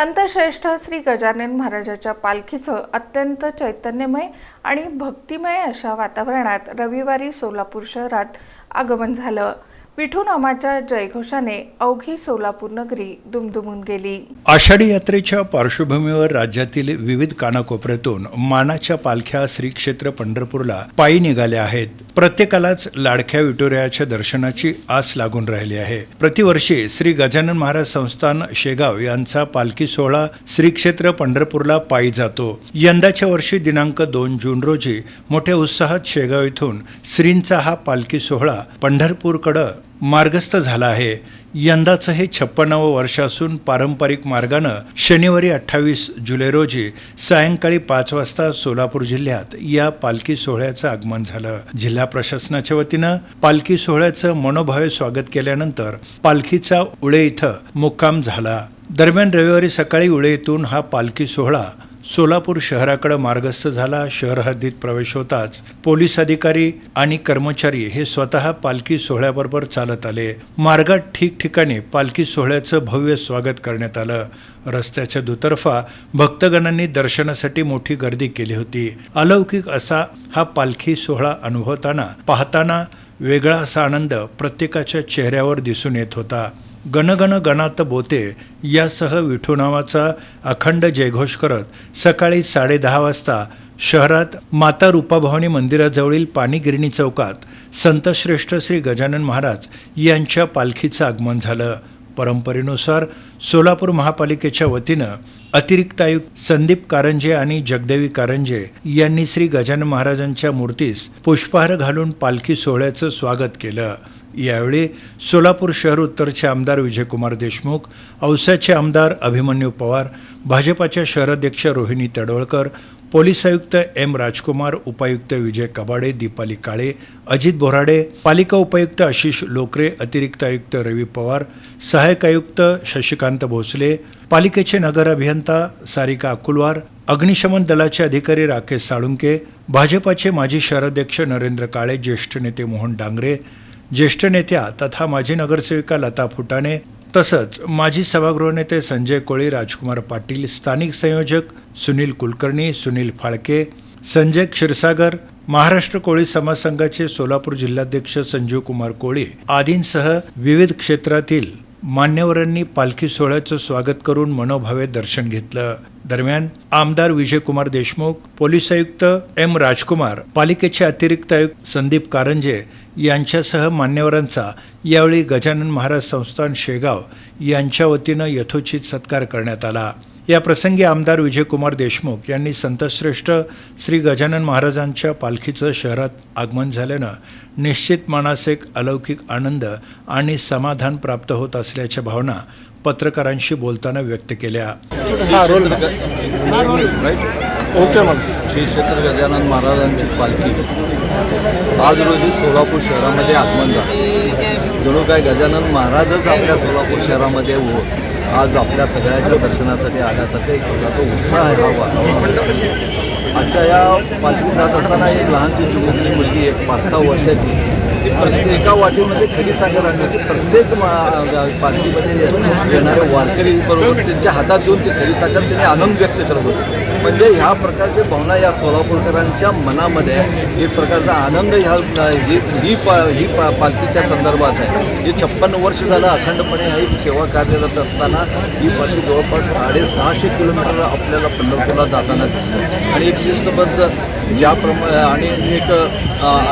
संतश्रेष्ठ श्री गजानन महाराजाच्या पालखीचं अत्यंत चैतन्यमय आणि भक्तिमय अशा वातावरणात रविवारी सोलापूर शहरात आगमन झालं. विठूनामाच्या जयघोषाने अवघी सोलापूर नगरी दुमदुमून गेली. आषाढी यात्रेच्या पार्श्वभूमीवर राज्यातील विविध कानाकोपऱ्यातून मानाच्या पालख्या श्री क्षेत्र पंढरपूरला पायी निघाल्या आहेत. प्रत्येकालाच लाडक्या विठुरायाच्या दर्शनाची आस लागून राहिली आहे. प्रतिवर्षी श्री गजानन महाराज संस्थान शेगाव यांचा पालखी सोहळा श्री क्षेत्र पंढरपूरला पायी जातो. यंदाच्या वर्षी दिनांक दोन जून रोजी मोठ्या उत्साहात शेगाव इथून श्रींचा हा पालखी सोहळा पंढरपूरकडं मार्गस्थ झाला आहे. यंदाचं हे छप्पन्नावं वर्ष असून पारंपरिक मार्गानं शनिवारी अठ्ठावीस जुलै रोजी सायंकाळी पाच वाजता सोलापूर जिल्ह्यात या पालखी सोहळ्याचं आगमन झालं. जिल्हा प्रशासनाच्या वतीनं पालखी सोहळ्याचं मनोभावे स्वागत केल्यानंतर पालखीचा उळे इथं मुक्काम झाला. दरम्यान रविवारी सकाळी उळे इथून हा पालखी सोहळा सोलापूर शहराकडे मार्गस्थ झाला. शहर हद्दीत प्रवेश होताच पोलीस अधिकारी आणि कर्मचारी हे स्वतः पालखी सोहळ्याबरोबर चालत आले. मार्गात ठिकठिकाणी पालखी सोहळ्याचं भव्य स्वागत करण्यात आलं. रस्त्याच्या दुतर्फा भक्तगणांनी दर्शनासाठी मोठी गर्दी केली होती. अलौकिक असा हा पालखी सोहळा अनुभवताना पाहताना वेगळा असा आनंद प्रत्येकाच्या चेहऱ्यावर दिसून येत होता. गणगण गणात बोते यासह विठू नावाचा अखंड जयघोष करत सकाळी साडेदहा वाजता शहरात माता रूपाभवानी मंदिराजवळील पाणीगिरणी चौकात संतश्रेष्ठ श्री गजानन महाराज यांच्या पालखीचं आगमन झालं. परंपरेनुसार सोलापूर महापालिकेच्या वतीनं अतिरिक्त आयुक्त संदीप कारंजे आणि जगदेवी कारंजे यांनी श्री गजानन महाराजांच्या मूर्तीस पुष्पहार घालून पालखी सोहळ्याचं स्वागत केलं. यावेळी सोलापूर शहर उत्तरचे आमदार विजयकुमार देशमुख औसाचे आमदार अभिमन्यू पवार भाजपाच्या शहराध्यक्ष रोहिणी तडवळकर पोलीस आयुक्त एम राजकुमार उपायुक्त विजय कबाडे दीपाली काळे अजित बोराडे पालिका उपायुक्त आशिष लोकरे अतिरिक्त आयुक्त रवी पवार सहाय्यक आयुक्त शशिकांत भोसले पालिकेचे नगर अभियंता सारिका अकुलवार अग्निशमन दलाचे अधिकारी राकेश साळुंके भाजपाचे माजी शहराध्यक्ष नरेंद्र काळे ज्येष्ठ नेते मोहन डांगरे ज्येष्ठ नेत्या तथा माजी नगरसेविका लता फुटाणे तसंच माजी सभागृह नेते संजय कोळी राजकुमार पाटील स्थानिक संयोजक सुनील कुलकर्णी सुनील फाळके संजय क्षीरसागर महाराष्ट्र कोळी समाज संघाचे सोलापूर जिल्हाध्यक्ष संजीव कुमार कोळी आदींसह विविध क्षेत्रातील मान्यवरांनी पालखी सोहळ्याचं स्वागत करून मनोभावे दर्शन घेतलं. दरम्यान आमदार विजयकुमार देशमुख पोलीस आयुक्त एम राजकुमार पालिकेचे अतिरिक्त आयुक्त संदीप कारंजे यांच्यासह मान्यवरांचा यावेळी गजानन महाराज संस्थान शेगाव यांच्या वतीनं यथोचित सत्कार करण्यात आला. या प्रसंगी आमदार विजयकुमार देशमुख यांनी संतश्रेष्ठ श्री गजानन महाराजांच्या पालखीचं शहरात आगमन झाल्यानं निश्चित मनास एक अलौकिक आनंद आणि समाधान प्राप्त होत असल्याच्या भावना पत्रकारांशी बोलताना व्यक्त केल्या. ओके मग श्री क्षेत्र गजानन महाराजांची पालखी. आज रोजी सोलापूर शहरामध्ये आगमन झालं. जणू काय गजानन महाराजच आपल्या सोलापूर शहरामध्ये व आज आपल्या सगळ्याच्या दर्शनासाठी आल्यासारखं एक प्रकारचा उत्साह आहे हा वातावरण. आजच्या या पालखीत जात असताना एक लहानशी चिमुकली मुलगी एक पाच सहा वर्षाची. ती प्रत्येक एका वाटीमध्ये खडी साखर प्रत्येक मा- येणारे वारकरी बरोबर त्यांच्या हातात घेऊन ती खडी साखर त्यांनी आनंद व्यक्त करत होते. म्हणजे ह्या प्रकारची भावना या सोलापूरकरांच्या मनामध्ये एक प्रकारचा आनंद ह्या ही ही पा ही पा पालखीच्या संदर्भात आहे. जे छप्पन्न वर्ष झालं अखंडपणे ही सेवा कार्यरत असताना ही पालखी जवळपास साडेसहाशे किलोमीटर आपल्याला पंढरपूरला जाताना दिसते. आणि एक शिस्तबद्ध ज्याप्रमाणे आणि एक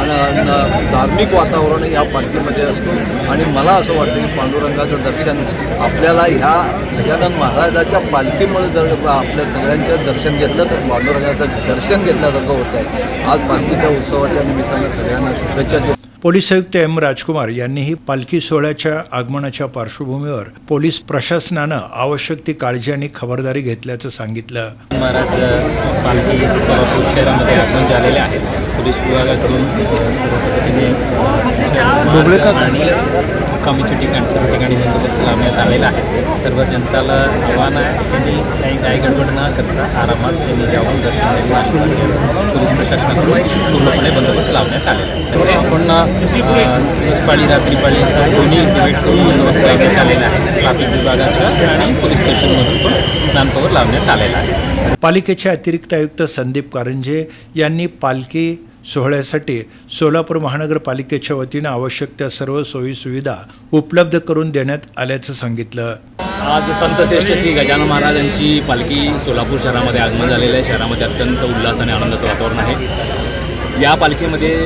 न- धार्मिक वातावरण या पालखीमध्ये असतो. आणि मला असं वाटतं की पांडुरंगाचं दर्शन आपल्याला ह्या गजानन महाराजाच्या पालखीमुळे जर आपल्या सगळ्यांचं दर्शन घेतलं तर पांडुरंगाचं दर्शन घेतल्यासारखं होतं आहे आज पालखीच्या उत्सवाच्या निमित्तानं सगळ्यांना शुभेच्छा देऊ पोलीस आयुक्त एम राजकुमार यांनीही पालखी सोहळ्याच्या आगमनाच्या पार्श्वभूमीवर पोलीस प्रशासनानं आवश्यक ती काळजी आणि खबरदारी घेतल्याचं सांगितलं. महाराज पालखी सोलापूर शहरामध्ये आगमन झालेले आहेत पोलीस विभागाकडून सर्व पद्धतीने आणि ठिकाण सर्व ठिकाणी बंदोबस्त लावण्यात आलेला आहे. सर्व जनताला आव्हान आहे त्यांनी काही काही गडबड न करता आरामात त्यांनी जाऊन दर्शन घेऊन पोलीस प्रशासनाकडून पूर्णपणे बंदोबस्त लावण्यात आलेला आहे. त्यामुळे आपण दिवसपाळी रात्रीपाळी असा दोन्ही डिवाईड करून बंदोबस्त लावण्यात आलेला आहे. ट्राफिक विभागाचा आणि पोलीस स्टेशनमधून पण मॅनपॉवर लावण्यात आलेला आहे. पालिकेचे अतिरिक्त आयुक्त संदीप कारंजे यांनी पालखी सोहळ्यासाठी सोलापूर महानगरपालिकेच्या वतीनं आवश्यक त्या सर्व सोयीसुविधा उपलब्ध करून देण्यात आल्याचं सांगितलं. आज संत श्रेष्ठ श्री गजानन महाराजांची पालखी सोलापूर शहरामध्ये आगमन झालेलं आहे. शहरामध्ये अत्यंत उल्हास आणि आनंदाचं वातावरण आहे. या पालखीमध्ये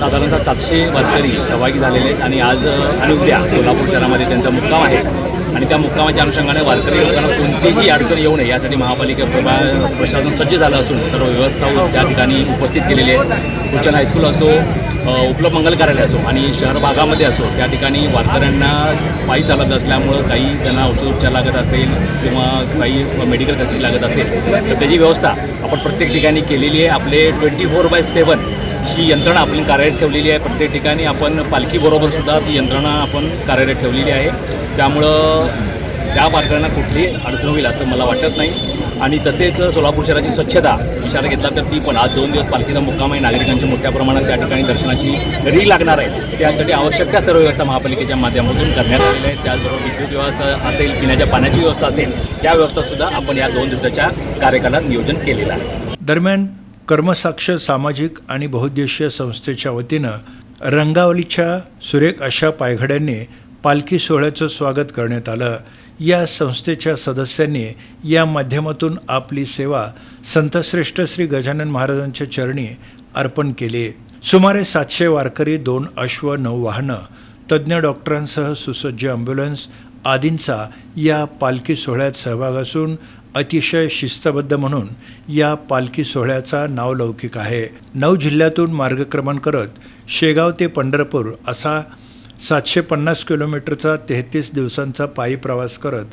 साधारणतः सातशे वारकरी सहभागी झालेले आहेत आणि आज आणि उद्या सोलापूर शहरामध्ये त्यांचा मुक्काम आहे. आणि त्या मुक्कामाच्या अनुषंगाने वारकरी लोकांना कोणतीही अडचण येऊ नये. यासाठी महापालिका प्रभा- प्रशासन सज्ज झालं असून सर्व व्यवस्था त्या ठिकाणी उपस्थित केलेली आहे. उच्चन हायस्कूल असो उपलब्ध मंगल कार्यालय असो आणि शहर भागामध्ये असो त्या ठिकाणी वारकऱ्यांना पायी चालत असल्यामुळं काही त्यांना औषधोपचार लागत असेल किंवा काही मेडिकल फॅसिलिटी लागत असेल तर त्याची व्यवस्था आपण प्रत्येक ठिकाणी केलेली आहे. आपले ट्वेंटी फोर बाय सेवन ही यंत्रणा आपण कार्यरत ठेवलेली आहे. प्रत्येक ठिकाणी आपण पालखीबरोबर सुद्धा ती यंत्रणा आपण कार्यरत ठेवलेली आहे. त्यामुळं त्या वारकऱ्यांना कुठली अडचण होईल असं मला वाटत नाही. आणि तसेच सोलापूर शहराची स्वच्छता इशारा घेतला तर ती पण आज दोन दिवस पालखीचा मुक्काम आहे. नागरिकांची मोठ्या प्रमाणात त्या ठिकाणी दर्शनाची री लागणार आहे. त्यासाठी आवश्यक त्या सर्व व्यवस्था महापालिकेच्या माध्यमातून करण्यात आलेल्या आहेत. त्याचबरोबर विद्युत व्यवस्था असेल पिण्याच्या पाण्याची व्यवस्था असेल त्या व्यवस्थासुद्धा आपण या दोन दिवसाच्या कार्यक्रमात नियोजन केलेलं आहे. दरम्यान कर्मसाक्ष सामाजिक आणि बहुउद्देशीय संस्थेच्या वतीनं रंगावलीच्या सुरेख अशा पायघड्यांनी पालखी सोहळ्याचं स्वागत करण्यात आलं. या संस्थेच्या सदस्यांनी या माध्यमातून आपली सेवा संतश्रेष्ठ श्री गजानन महाराजांच्या चरणी अर्पण केली. सुमारे सातशे वारकरी दोन अश्व नऊ वाहनं तज्ज्ञ डॉक्टरांसह सुसज्ज ॲम्ब्युलन्स आदींचा या पालखी सोहळ्यात सहभाग असून अतिशय शिस्तबद्ध म्हणून या पालखी सोहळ्याचा नावलौकिक आहे. नऊ जिल्ह्यातून मार्गक्रमण करत शेगाव ते पंढरपूर असा सातशे पन्नास किलोमीटरचा तेहतीस दिवसांचा पायी प्रवास करत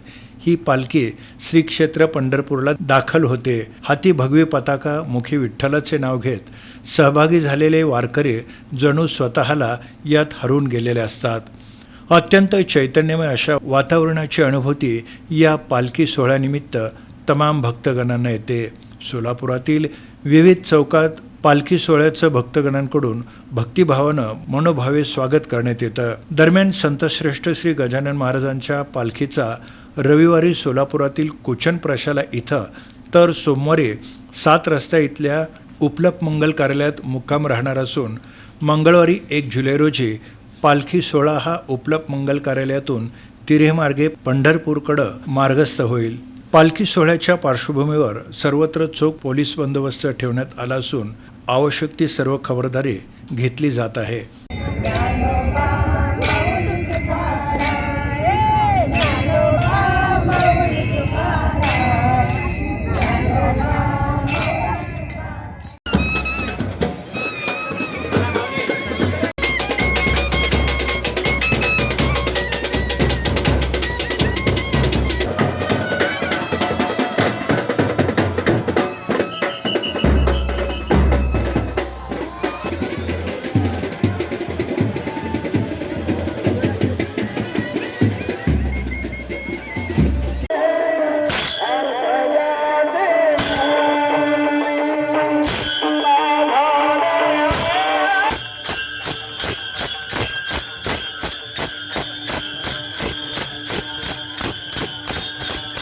ही पालखी श्री क्षेत्र पंढरपूरला दाखल होते. हाती भगवी पताका मुखी विठ्ठलाचे नाव घेत सहभागी झालेले वारकरी जणू स्वतःला यात हरवून गेलेले असतात. अत्यंत चैतन्यमय अशा वातावरणाची अनुभूती या पालखी सोहळ्यानिमित्त तमाम भक्तगणांना येते. सोलापुरातील विविध चौकात पालखी सोहळ्याचं भक्तगणांकडून भक्तिभावानं मनोभावे स्वागत करण्यात येतं. दरम्यान संतश्रेष्ठ श्री गजानन महाराजांच्या पालखीचा रविवारी सोलापुरातील कुचन प्रशाला इथं तर सोमवारी सात रस्त्या इथल्या उपलप मंगल कार्यालयात मुक्काम राहणार असून मंगळवारी एक जुलै रोजी पालखी सोहळा हा उपलप मंगल कार्यालयातून तिरेमार्गे पंढरपूरकडं मार्गस्थ होईल. पालखी सोहळ्याच्या पार्श्वभूमीवर सर्वत्र चोख पोलीस बंदोबस्त ठेवण्यात आला असून आवश्यक ती सर्व खबरदारी घेतली जात आहे.